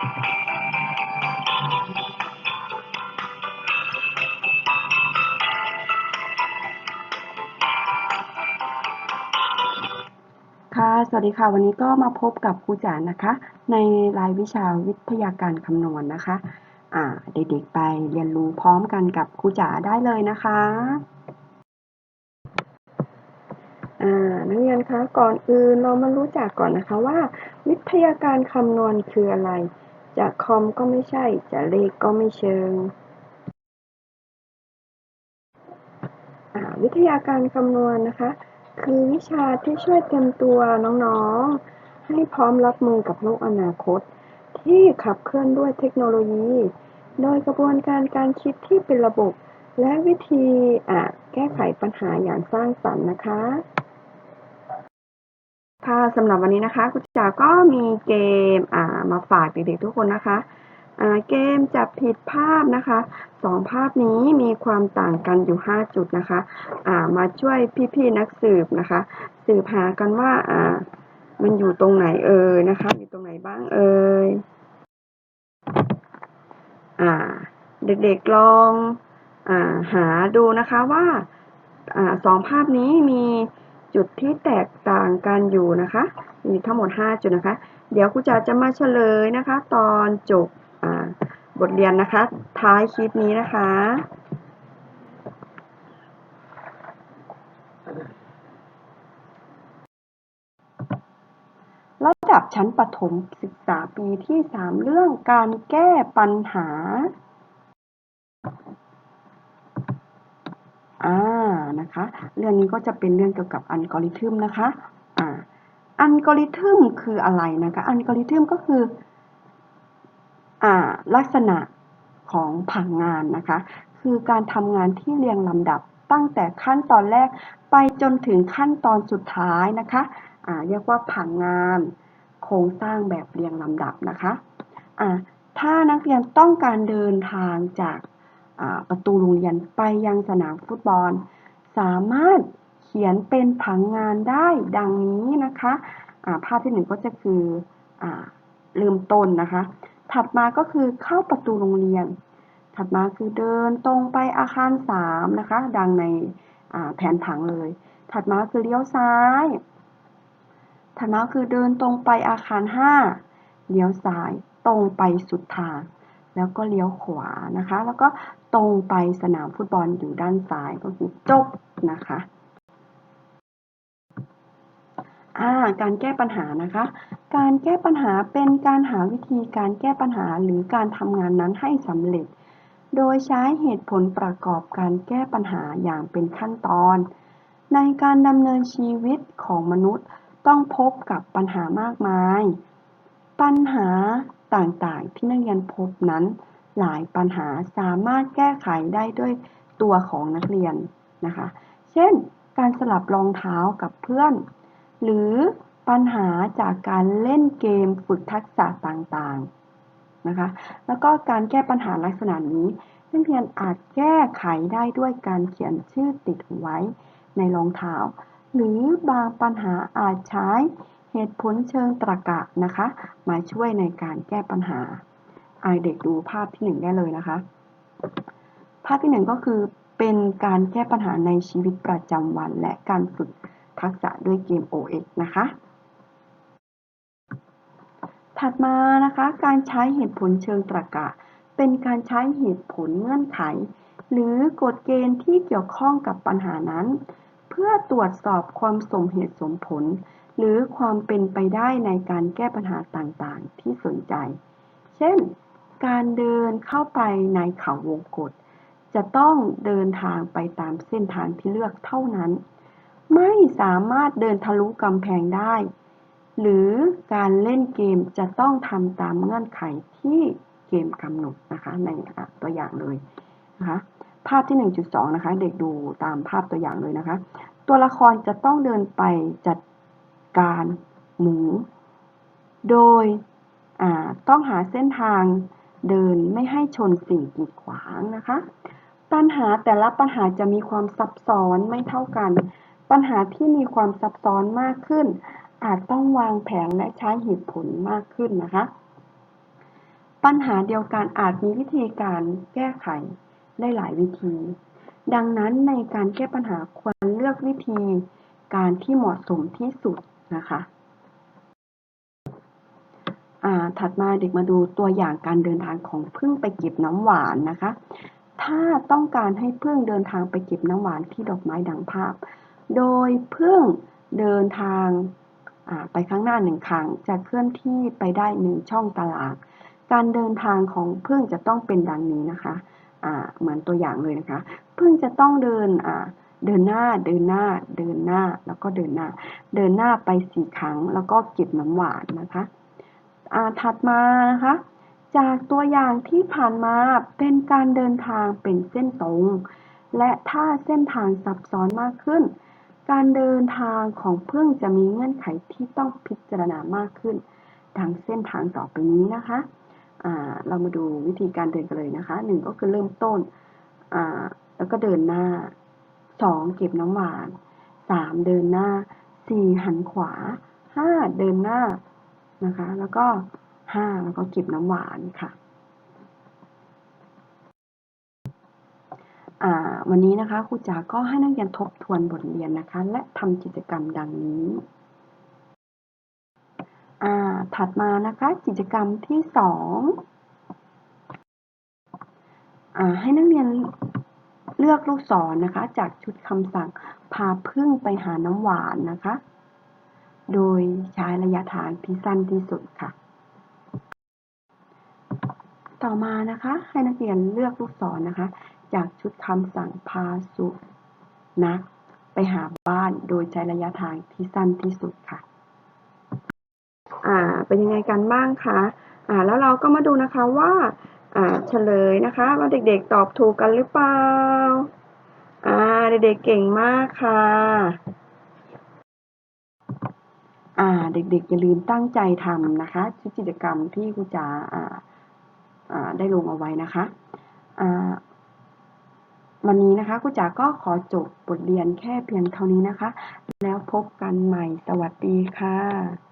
ค่ะสวัสดีค่ะ วันนี้ก็มาพบกับครูจ๋านะคะ ในรายวิชาวิทยาการคำนวณนะคะอ่าเด็กๆไปเรียนรู้พร้อมกันกับครูจ๋าได้เลยนะคะอ่านักเรียนคะก่อนอื่นเรามารู้จักก่อนนะคะว่า วิทยาการคำนวณคืออะไร จะคอมก็ไม่ใช่ จะเลขก็ไม่เชิงอ่าวิทยาการคำนวณนะคะ คือวิชาที่ช่วยเตรียมตัวน้องๆ ให้พร้อมรับมือกับโลกอนาคต ที่ขับเคลื่อนด้วยเทคโนโลยี โดยกระบวนการการคิดที่เป็นระบบ และวิธีอ่าแก้ไขปัญหาอย่างสร้างสรรค์นะคะ ค่ะสำหรับวันนี้นะคะคุณจ๋าก็มีเกมอ่ามาฝากเด็กๆทุกคนนะคะอ่าเกมจับผิดภาพนะคะสองภาพนี้มีความต่างกันอยู่ 5 จุดนะคะอ่ามาช่วยพี่ๆนักสืบนะคะ สืบหากันว่าอ่ามันอยู่ตรงไหนเอ่ยนะคะอยู่ตรงไหนบ้างเอ่ยอ่าเด็กๆลองอ่าหาดูนะคะว่าอ่าสองภาพนี้มี จุดที่แตกต่างกันอยู่นะคะ มีทั้งหมด 5 จุดนะคะ เดี๋ยวครูจ๋าจะมาเฉลยนะคะ ตอนจบบทเรียนนะคะ ท้ายคลิปนี้นะคะ ระดับชั้นประถมศึกษาปีที่ 3 เรื่องการแก้ปัญหา อ่า นะคะ เรื่องนี้ก็จะเป็นเรื่องเกี่ยวกับอัลกอริทึมนะคะอ่าอัลกอริทึมคืออะไรนะคะอัลกอริทึมก็คืออ่าลักษณะของผังงานนะคะ คือการทำงานที่เรียงลำดับตั้งแต่ขั้นตอนแรกไปจนถึงขั้นตอนสุดท้ายนะคะอ่าเรียกว่าผังงานโครงสร้างแบบเรียงลำดับนะคะอ่าถ้านักเรียนต้องการเดินทางจากประตูโรงเรียนไปยังสนามฟุตบอล สามารถเขียนเป็นผังงานได้ดังนี้นะคะภาพที่หนึ่งก็จะคืออเริ่มต้นนะคะ ถัดมาก็คือเข้าประตูโรงเรียน ถัดมาคือเดินตรงไปอาคารสามนะคะ ดังในแผนผังเลย ถัดมาคือเลี้ยวซ้าย ถัดมาคือเดินตรงไปอาคารห้าเลี้ยวซ้ายตรงไปสุดทาง แล้วก็เลี้ยวขวานะคะ แล้วก็ตรงไปสนามฟุตบอลอยู่ด้านซ้ายก็คือจบนะคะการแก้ปัญหานะคะ การแก้ปัญหาเป็นการหาวิธีการแก้ปัญหาหรือการทำงานนั้นให้สำเร็จ โดยใช้เหตุผลประกอบการแก้ปัญหาอย่างเป็นขั้นตอน ในการดำเนินชีวิตของมนุษย์ต้องพบกับปัญหามากมาย ปัญหา ต่างๆ ที่นักเรียนพบนั้น หลายปัญหาสามารถแก้ไขได้ด้วยตัวของนักเรียนนะคะ เช่น การสลับรองเท้ากับเพื่อน หรือปัญหาจากการเล่นเกมฝึกทักษะต่างๆนะคะ แล้วก็การแก้ปัญหาลักษณะนี้นักเรียนอาจแก้ไขได้ด้วยการเขียนชื่อติดไว้ในรองเท้า หรือบางปัญหาอาจใช้ เหตุผลเชิงตรรกะนะคะ มาช่วยในการแก้ปัญหาไอเด็กดูภาพที่หนึ่งได้เลยนะคะ ภาพที่หนึ่งก็คือเป็นการแก้ปัญหาในชีวิตประจำวัน และการฝึกทักษะด้วยเกม OX นะคะ ถัดมานะคะการใช้เหตุผลเชิงตรรกะ เป็นการใช้เหตุผลเงื่อนไข หรือกฎเกณฑ์ที่เกี่ยวข้องกับปัญหานั้น เพื่อตรวจสอบความสมเหตุสมผล หรือความเป็นไปได้ในการแก้ปัญหาต่างๆ ที่สนใจ เช่น การเดินเข้าไปในเขาวงกฏจะต้องเดินทางไปตามเส้นทางที่เลือกเท่านั้น ไม่สามารถเดินทะลุกำแพงได้ หรือการเล่นเกมจะต้องทำตามเงื่อนไขที่เกมกำหนดนะคะในตัวอย่างเลยนะคะภาพที่ 1.2 นะคะ เด็กดูตามภาพตัวอย่างเลยนะคะ ตัวละครจะต้องเดินไปจัด การหมู โดยต้องหาเส้นทางเดินไม่ให้ชนสิ่งกีดขวางนะคะ ปัญหาแต่ละปัญหาจะมีความซับซ้อนไม่เท่ากัน ปัญหาที่มีความซับซ้อนมากขึ้น อาจต้องวางแผนและใช้เหตุผลมากขึ้นนะคะ ปัญหาเดียวกันอาจมีวิธีการแก้ไขได้หลายวิธี ดังนั้นในการแก้ปัญหาควรเลือกวิธีการที่เหมาะสมที่สุด นะคะถัดมาเด็กมาดูตัวอย่างการเดินทางของพึ่งไปเก็บน้ำหวานนะคะ ถ้าต้องการให้พึ่งเดินทางไปเก็บน้ำหวานที่ดอกไม้ดังภาพ โดยพึ่งเดินทางไปข้างหน้าหนึ่งครั้งจะเคลื่อนที่ไปได้หนึ่งช่องตาราง การเดินทางของพึ่งจะต้องเป็นดังนี้นะคะอ่าเหมือนตัวอย่างเลยนะคะ พึ่งจะต้องเดินอ เดินหน้าเดินหน้าเดินหน้าแล้วก็เดินหน้า เดินหน้าไปสี่ครั้ง แล้วก็เก็บน้ำหวานนะคะอ่าถัดมานะคะ จากตัวอย่างที่ผ่านมาเป็นการเดินทางเป็นเส้นตรง และถ้าเส้นทางซับซ้อนมากขึ้น การเดินทางของพึ่งจะมีเงื่อนไขที่ต้องพิจารณามากขึ้นดังเส้นทางต่อไปนี้นะคะเรามาดูวิธีการเดินกันเลยนะคะหนึ่งก็คือเริ่มต้นแล้วก็เดินหน้า สองเก็บน้ำหวานสามเดินหน้าสี่หันขวาห้าเดินหน้านะคะ แล้วก็ห้าแล้วก็เก็บน้ำหวานค่ะวันนี้นะคะครูจ๋าก็ให้นักเรียนทบทวนบทเรียนนะคะ และทำกิจกรรมดังนี้ถัดมานะคะกิจกรรมที่สองอให้นักเรียน เลือกลูกศรนะคะ จากชุดคำสั่งพาพึ่งไปหาน้ำหวานนะคะ โดยใช้ระยะทางที่สั้นที่สุดค่ะ ต่อมานะคะ ให้นักเรียนเลือกลูกศรนะคะ จากชุดคำสั่งพาสุนัขไปหาบ้านโดยใช้ระยะทางที่สั้นที่สุดค่ะ อ่า เป็นยังไงกันบ้างคะ อ่า แล้วเราก็มาดูนะคะว่า อ่าเฉลยนะคะว่าเด็กๆตอบถูกกันหรือเปล่าอ่าเด็กๆเก่งมากค่ะอ่าเด็กๆอย่าลืมตั้งใจทำนะคะชุดกิจกรรมที่ครูจ๋าอ่าอ่าได้ลงเอาไว้นะคะอ่าวันนี้นะคะครูจ๋าก็ขอจบบทเรียนแค่เพียงเท่านี้นะคะ แล้วพบกันใหม่สวัสดีค่ะ